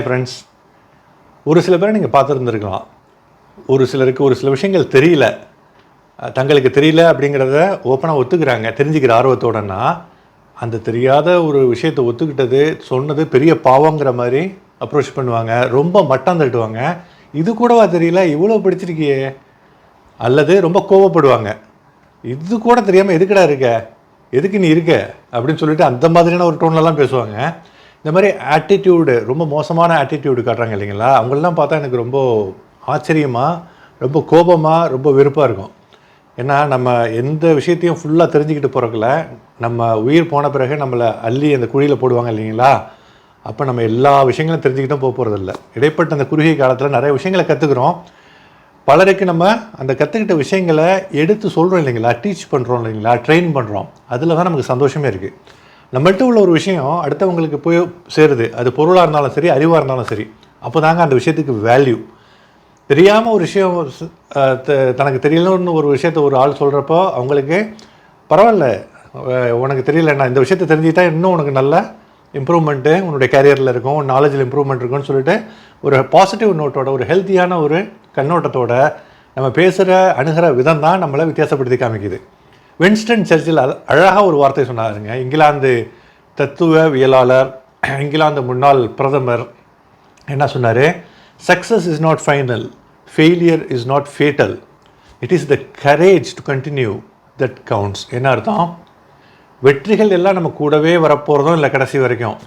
Hi friends ஒரு சில பேரை நீங்கள் பார்த்துருந்துருக்கலாம். ஒரு சிலருக்கு ஒரு சில விஷயங்கள் தெரியல. தங்களுக்கு தெரியல அப்படிங்கிறத ஓப்பனாக ஒத்துக்கிறாங்க. தெரிஞ்சுக்கிற ஆர்வத்தோடனா அந்த தெரியாத ஒரு விஷயத்தை ஒத்துக்கிட்டது சொன்னது பெரிய பாவங்கிற மாதிரி அப்ரோச் பண்ணுவாங்க. ரொம்ப மட்டம் தட்டுவாங்க. இது கூடவா தெரியல? இவ்வளோ பிடிச்சிருக்கியே. அல்லது ரொம்ப கோவப்படுவாங்க. இது கூட தெரியாமல் எதுக்குடா இருக்க? எதுக்கு நீ இருக்க? அப்படின்னு சொல்லிட்டு அந்த மாதிரியான ஒரு டோன்லலாம் பேசுவாங்க. இந்த மாதிரி ஆட்டிடியூடு ரொம்ப மோசமான ஆட்டிடியூடு காட்டுறாங்க இல்லைங்களா? அவங்களெலாம் பார்த்தா எனக்கு ரொம்ப ஆச்சரியமாக ரொம்ப கோபமாக ரொம்ப வெறுப்பாக இருக்கும். ஏன்னா நம்ம எந்த விஷயத்தையும் ஃபுல்லாக தெரிஞ்சுக்கிட்டு போகிறக்குல நம்ம உயிர் போன பிறகு நம்மளை அள்ளி அந்த குழியில் போடுவாங்க இல்லைங்களா? அப்போ நம்ம எல்லா விஷயங்களும் தெரிஞ்சுக்கிட்டும் போக போகிறதில்ல இடைப்பட்ட அந்த குறுகிய காலத்தில் நிறைய விஷயங்களை கற்றுக்குறோம் பலருக்கு நம்ம அந்த கற்றுக்கிட்ட விஷயங்களை எடுத்து சொல்கிறோம் இல்லைங்களா? டீச் பண்ணுறோம் இல்லைங்களா? ட்ரெயின் பண்ணுறோம் அதில் தான் நமக்கு சந்தோஷமே இருக்குது நம்மள்ட்ட உள்ள ஒரு விஷயம் அடுத்தவங்களுக்கு போய் சேருது. அது பொருளாக இருந்தாலும் சரி அறிவாக இருந்தாலும் சரி. அப்போ தாங்க அந்த விஷயத்துக்கு வேல்யூ தெரியாமல் ஒரு விஷயம் தனக்கு தெரியலன்னு ஒரு விஷயத்த ஒரு ஆள் சொல்கிறப்போ அவங்களுக்கு பரவாயில்ல. உனக்கு தெரியலண்ணா இந்த விஷயத்தை தெரிஞ்சுக்கிட்டா இன்னும் உனக்கு நல்ல இம்ப்ரூவ்மெண்ட்டு உன்னுடைய கேரியரில் இருக்கும் உன் நாலேஜில் இம்ப்ரூவ்மெண்ட் இருக்கும்னு சொல்லிட்டு ஒரு பாசிட்டிவ் நோட்டோட ஒரு ஹெல்த்தியான ஒரு கண்ணோட்டத்தோட நம்ம பேசுகிற அணுகிற விதம் தான் நம்மளை வித்தியாசப்படுத்தி காமிக்குது. வின்ஸ்டன் சர்ச்சில் அழகாக ஒரு வார்த்தை சொன்னாருங்க. இங்கிலாந்து தத்துவவியலாளர் இங்கிலாந்து முன்னாள் பிரதமர் என்ன சொன்னார்? Success is not final failure is not fatal it is the courage to continue that counts என்ன அர்த்தம்? வெற்றிகள் எல்லாம் நம்ம கூடவே வரப்போகிறதும் இல்லை கடைசி வரைக்கும்.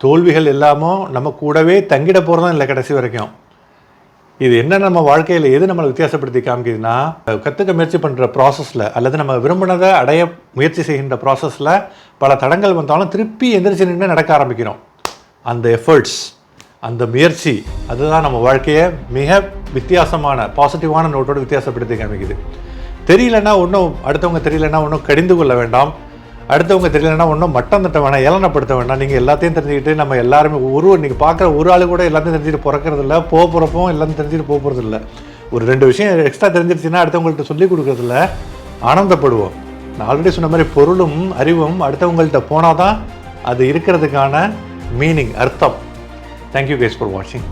தோல்விகள் எல்லாமும் நம்ம கூடவே தங்கிட போகிறதும் இல்லை கடைசி வரைக்கும். இது என்ன நம்ம வாழ்க்கையில் எது நம்மளை வித்தியாசப்படுத்தி காமிக்குதுன்னா கற்றுக்க முயற்சி பண்ணுற ப்ராசஸில் அல்லது நம்ம விரும்பினதை அடைய முயற்சி செய்கின்ற ப்ராசஸில் பல தடங்கள் வந்தாலும் திருப்பி எந்திரிச்சு நின்று நடக்க ஆரம்பிக்கிறோம். அந்த எஃபர்ட்ஸ் அந்த முயற்சி அதுதான் நம்ம வாழ்க்கையை மிக வித்தியாசமான பாசிட்டிவான நோட்டோடு வித்தியாசப்படுத்தி காமிக்குது. தெரியலன்னா ஒன்றும் அடுத்தவங்க தெரியலன்னா ஒன்றும் கடிந்து கொள்ள வேண்டாம். அடுத்தவங்க தெரியலன்னா ஒன்றும் மட்டம் தட்ட வேணாம் ஏளனப்படுத்த வேணாம். நீங்கள் எல்லாத்தையும் தெரிஞ்சுக்கிட்டு நம்ம எல்லாருமே ஒரு நீங்கள் பார்க்குற ஒரு ஆள் கூட எல்லாத்தையும் தெரிஞ்சுட்டு பிறக்கிறது இல்லை போக போகிறப்பவும் எல்லாத்தையும் தெரிஞ்சுட்டு போக போகிறது இல்லை. ஒரு ரெண்டு விஷயம் எக்ஸ்ட்ரா தெரிஞ்சிருச்சுன்னா அடுத்தவங்கள்ட்ட சொல்லி கொடுக்கறதுல ஆனந்தப்படுவோம். நான் ஆல்ரெடி சொன்ன மாதிரி பொருளும் அறிவும் அடுத்தவங்கள்ட்ட போனால் தான் அது இருக்கிறதுக்கான மீனிங் அர்த்தம். தேங்க்யூ கேஸ் ஃபார் வாட்சிங்